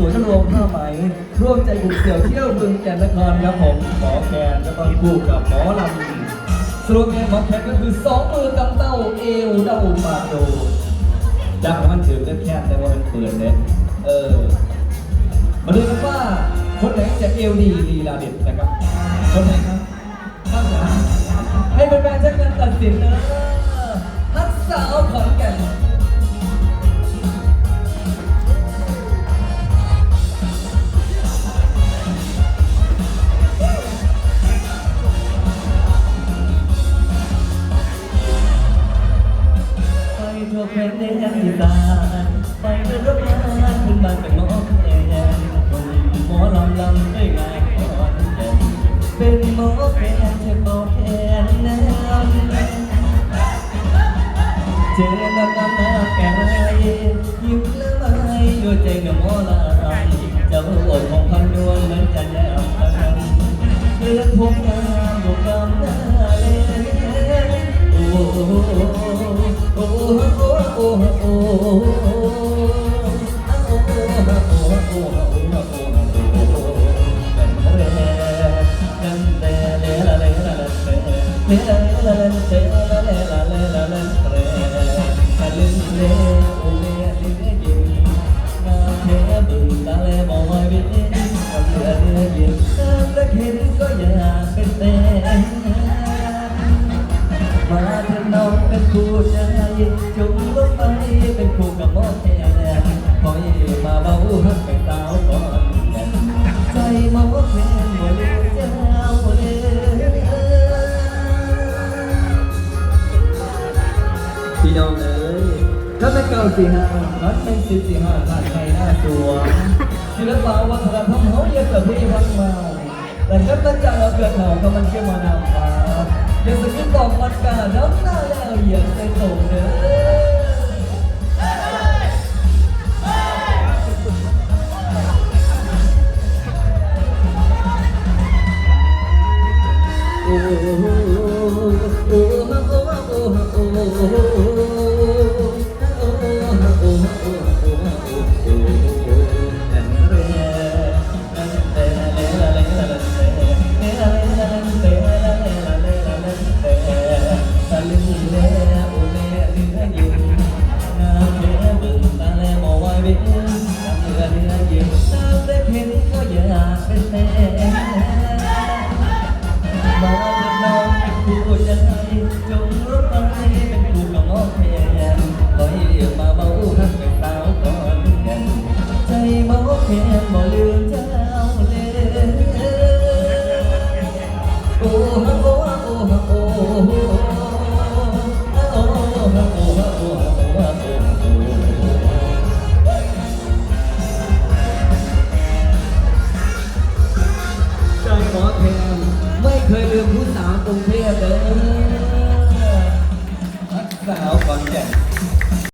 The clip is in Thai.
สวนโรงผ้าไหม ร่วมใจบุกเสี่ยวเที่ยวเมืองแก่นนครครับผมหมอแคนแล้วก็คู่กับหมอลำสโลแกนหมอแคนก็คือสองมือกำเต้าเอวเต้าปาโดจากมันถือก็แคบแต่ว่ามันเปื่อดเลยเออ มาดูกันว่าคนไหนจะเอวดีลีลาเด็ดนะครับ คนไหนครับข้างหลังให้แฟนๆช่วยกันตัดสินนะ ว่เพลงในแอมอีสานไปเรื่อยมาขึ้นบ้านกันน้องแอนคนหมอลำลำด้วยงานก่อนเป็นโมอแฟนจะบอกแอนน้นเจอกัน้ำน้ำแก่ยิ้มละไม้ด้วยใจกับหมอลำเจ้าอดของพันดวงเหมือนกันแล้วกันเลือดพวกงามบอกกัหน้าเลยโอ้ oh, oh, oh, oh. oh, oh. คู่ใจจงลบไปเป็นคู่กับมอแทนคอยมาเบาหักเป็นสาวก่อนใจมอแทนหัวเลี้ยวเจ้าหัเลี้ยวพี่น้องเอ๋ยถ้าไม่เก่าสี่ห้ารัอไม่สิบสี่ห้าผ่ดใไปหน้าตัวศิลปะวัฒนธรรมเขาเยอะกว่าพี่มากมาแต่ก็ตั้งใจเราเกิดเหล่ากัมันเชื่อมานำมาอย่าสกิดบอกมันกาแล้วหน้า เอาเหยียบเส้นตรงเนื้อโอ้โอ้โอ้โอ้โอ้โอ้ จจงรับเอาให้เป็นคู่กับน้องแทนขอให้เรียกมาเบาหักเป็นสาวก่อนกันใจเมาแค่บ่ลืมเจ้าเลยโอ้ฮะโอ้ฮะโอ้ฮะโอ้โอ้ฮะโอ้ฮะโอ้ฮะโอ้ฮะโอ้ฮะโอ้ใจหมอแทนไม่เคยลืมผู้สาวกรุงเทพเลย